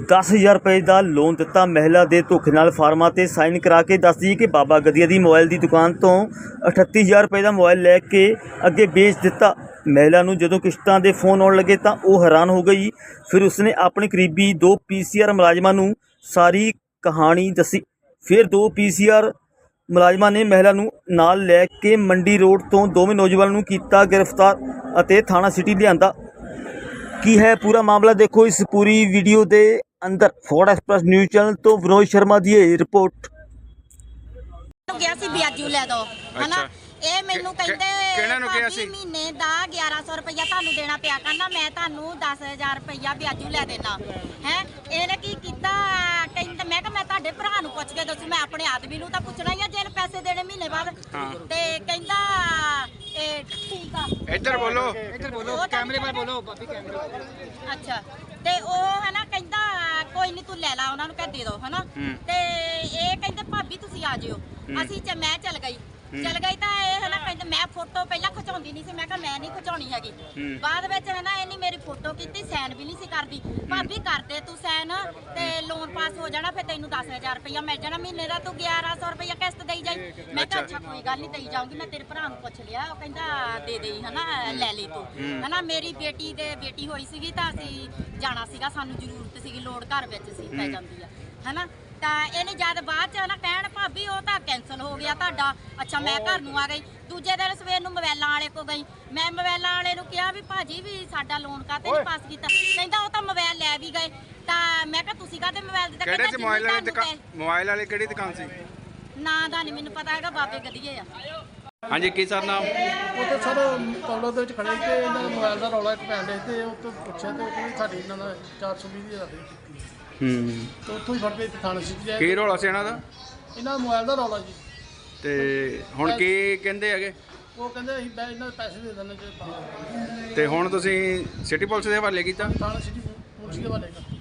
10000 ਰੁਪਏ ਦਾ ਲੋਨ ਦਿੱਤਾ ਮਹਿਲਾ ਦੇ ਧੋਖੇ ਨਾਲ ਫਾਰਮਾਂ ਤੇ ਸਾਈਨ ਕਰਾ ਕੇ ਦੱਸਦੀ ਕਿ ਬਾਬਾ ਗਦੀਆ ਦੀ ਮੋਬਾਈਲ ਦੀ ਦੁਕਾਨ ਤੋਂ 38000 ਰੁਪਏ ਦਾ ਮੋਬਾਈਲ ਲੈ ਕੇ ਅੱਗੇ ਵੇਚ ਦਿੱਤਾ। ਮਹਿਲਾ ਨੂੰ ਜਦੋਂ ਕਿਸ਼ਤਾਂ ਦੇ ਫੋਨ ਆਉਣ ਲੱਗੇ ਤਾਂ ਉਹ ਹੈਰਾਨ ਹੋ ਗਈ। ਫਿਰ ਉਸਨੇ ਆਪਣੇ ਕਰੀਬੀ ਦੋ ਪੀਸੀਆਰ ਮੁਲਾਜ਼ਮਾਂ ਨੂੰ ਸਾਰੀ ਕਹਾਣੀ ਦੱਸੀ। ਫਿਰ ਦੋ ਪੀਸੀਆਰ ਮੁਲਾਜ਼ਮਾਂ ਨੇ ਮਹਿਲਾ ਨੂੰ ਨਾਲ ਲੈ ਕੇ ਮੰਡੀ ਰੋਡ ਤੋਂ ਦੋਵੇਂ ਨੌਜਵਾਨਾਂ ਨੂੰ ਕੀਤਾ ਗ੍ਰਿਫਤਾਰ ਅਤੇ ਥਾਣਾ ਸਿਟੀ ਲਿਆਂਦਾ। ਕੀ ਹੈ ਪੂਰਾ ਮਾਮਲਾ? ਦੇਖੋ ਇਸ ਪੂਰੀ ਵੀਡੀਓ ਦੇ ਅੰਦਰ ਫੋਰਡ ਐਕਸਪ੍ਰੈਸ ਨਿਊਜ਼ ਚੈਨਲ ਤੋਂ ਵਿਨੋਦ ਸ਼ਰਮਾ ਦੀ ਇਹ ਰਿਪੋਰਟ। ਨੂੰ ਗਿਆ ਸੀ ਵਿਆਜੂ ਲੈ ਦੋ ਹਨਾ? ਅੱਛਾ। ਇਹ ਮੈਨੂੰ ਕਿ- ਕਹਿੰਦੇ ਕਿਹਨਾਂ ਨੂੰ ਕਿਹਾ ਭਾਬੀ ਸੀ? ਮਹੀਨੇ ਦਾ 1100 ਰੁਪਇਆ ਤੁਹਾਨੂੰ ਦੇਣਾ ਪਿਆ ਕਰਨਾ ਮੈਂ ਤੁਹਾਨੂੰ 10000 ਰੁਪਇਆ ਵਿਆਜੂ ਲੈ ਦੇਣਾ। ਹੈ? ਇਹਨੇ ਕੀ ਕੀਤਾ? ਕਹਿੰਦਾ ਮੈਂ ਕਿਹਾ ਮੈਂ ਤੁਹਾਡੇ ਭਰਾ ਨੂੰ ਪੁੱਛ ਕੇ ਦੱਸੂ ਮੈਂ ਆਪਣੇ ਆਦਮੀ ਨੂੰ ਤਾਂ ਪੁੱਛਣਾ ਹੀ ਆ ਜੇ ਪੈਸੇ ਦੇਣੇ ਮਹੀਨੇ ਬਾਅਦ। ਤੇ ਕਹਿੰਦਾ ਇਹ ਠੀਕ ਆ। ਇੱਧਰ ਬੋਲੋ। ਇੱਧਰ ਬੋਲੋ ਕੈਮਰੇ 'ਤੇ ਬੋਲੋ ਬਾਬੀ ਕੈਮਰੇ ਅੱਛਾ। ਤੇ ਉਹ ਹਨਾ ਕਹਿੰਦਾ ਕੋਈ ਨਹੀਂ ਤੂੰ ਲੈ ਲਾ ਉਹਨਾਂ ਨੂੰ ਕਹਿ ਦੇ ਦੋ ਹਨਾ। ਤੇ ਇਹ ਕਹਿੰਦੇ ਭਾਬੀ ਤੁਸੀਂ ਆ ਜਿਓ। ਅਸੀਂ ਚ ਮੈਂ ਚੱਲ ਗਈ। ਚੱਲ ਗਈ ਤਾਂ ਇਹ ਹਨਾ ਕਹਿੰਦੇ ਮੈਂ ਫੋਟੋ ਪਹਿਲਾਂ ਖਿਚਾਉਂਦੀ ਨਹੀਂ ਸੀ। ਮੈਂ ਕਿਹਾ ਮੈਂ ਨਹੀਂ ਖਿਚਾਉਣੀ ਹੈਗੀ। ਬਾਅਦ ਵਿੱਚ ਹਨਾ ਇਹਨੇ ਮੇਰੀ ਫੋਟੋ ਕੀਤੀ ਸਾਈਨ ਵੀ ਨਹੀਂ ਸੀ ਕਰਦੀ। ਭਾਬੀ ਕਰਦੇ ਤੂੰ ਸਾਈਨ ਤੇ ਲੋਨ ਪਾਸ ਹੋ ਜਾਣਾ ਫਿਰ ਤੈਨੂੰ 10000 ਰੁਪਇਆ ਮਿਲ ਜਾਣਾ। ਮਹੀਨੇ ਦਾ ਤੂੰ 1100 ਰੁਪਇਆ ਕਿਸ਼ਤ ਦੇਈ ਜਾਈ। ਮੈਂ ਕਿਹਾ ਅੱਛਾ। ਕੋਈ ਗੱਲ ਨਹੀਂ ਦੇਈ ਜਾਊਂਗੀ। ਮੈਂ ਤੇਰੇ ਭਰਾ ਨੂੰ ਪੁੱਛ ਲਿਆ ਉਹ ਕਹਿੰਦਾ ਦੇ ਦੇਈ ਹਨਾ ਲੈ ਲਈ ਤੂੰ। ਹਨਾ ਮੇਰੀ ਬੇਟੀ ਦੇ ਬੇਟੀ ਹੋਈ ਸੀਗੀ ਤਾਂ ਅਸੀਂ ਜਾਣਾ ਸੀਗਾ। ਸਾਨੂੰ ਜ਼ਰੂਰਤ ਸੀਗੀ ਲੋੜ ਘਰ ਵਿੱਚ ਸੀ ਪੈ। ਜਾਂਦੀ ਆ। ਹਨਾ ਤਾਂ ਇਹਨੇ ਜਦ ਬਾਅਦ ਚ ਨਾ ਕਹਿਣ ਭਾਬੀ ਉਹ ਤਾਂ ਕੈਨਸਲ ਹੋ ਗਿਆ ਤੁਹਾਡਾ। ਅੱਛਾ ਮੈਂ ਘਰ ਨੂੰ ਆ ਗਈ। ਦੂਜੇ ਦਿਨ ਸਵੇਰ ਨੂੰ ਮੋਬਾਈਲਾਂ ਵਾਲੇ ਕੋ ਗਈ। ਮੈਂ ਮੋਬਾਈਲਾਂ ਵਾਲੇ ਨੂੰ ਕਿਹਾ ਵੀ ਭਾਜੀ ਵੀ ਸਾਡਾ ਲੋਨ ਕਾਤੇ ਨਹੀਂ ਪਾਸ ਕੀਤਾ? ਕਹਿੰਦਾ ਉਹ ਤਾਂ ਮੋਬਾਈਲ ਲੈ ਵੀ ਗਏ। ਤਾਂ ਮੈਂ ਕਿਹਾ ਤੁਸੀਂ ਕਾਤੇ ਮੋਬਾਈਲ ਦਿੱਤਾ ਕਿਹੜੇ ਚ ਮੋਬਾਈਲ ਵਾਲੀ ਦੁਕਾਨ ਮੋਬਾਈਲ ਵਾਲੀ ਕਿਹੜੀ ਦੁਕਾਨ ਸੀ? ਨਾਂ ਦਾ ਨਹੀਂ ਮੈਨੂੰ ਪਤਾ ਹੈਗਾ ਬਾਬੇ ਗਦੀਏ ਆ। ਹਾਂਜੀ ਕੀ ਸਰ ਨਾਮ? ਉਹ ਤਾਂ ਸਰ ਕੌਲਰ ਦੇ ਵਿੱਚ ਖੜੇ ਸੀ ਤੇ ਇਹਨਾਂ ਦਾ ਮੋਬਾਈਲ ਦਾ ਰੌਲਾ ਇੱਕ ਪੈਣ ਦੇ ਤੇ ਉਹ ਤੋਂ ਪੁੱਛਿਆ ਤੇ ਉਹ ਸਾਡੀ ਇਹਨਾਂ ਦਾ 420 ਦੀ ਰਾਤੀ ਕੀਤੀ। ਹੂੰ। ਤੇ ਉੱਥੋਂ ਹੀ ਫੜ ਕੇ ਥਾਣੇ ਸਿੱਟ ਜਾਏ ਕੀ ਰੋਲਾ ਸੀ ਇਹਨਾਂ ਦਾ? ਇਹਨਾਂ ਦਾ ਮੋਬਾਈਲ ਦਾ ਰੌਲਾ ਜੀ। ਤੇ ਹੁਣ ਕੀ ਕਹਿੰਦੇ ਹੈਗੇ? ਉਹ ਕਹਿੰਦੇ ਅਸੀਂ ਬੈ ਇਹਨਾਂ ਦੇ ਪੈਸੇ ਦੇ ਦਿੰਦੇ ਜੇ ਤੇ ਹੁਣ ਤੁਸੀਂ ਸਿਟੀ ਪੁਲਿਸ ਦੇ ਹਵਾਲੇ ਕੀਤਾ? ਥਾਣੇ ਸਿੱਟੀ ਪੁਲਿਸ ਦੇ ਹਵਾਲੇ ਕਰ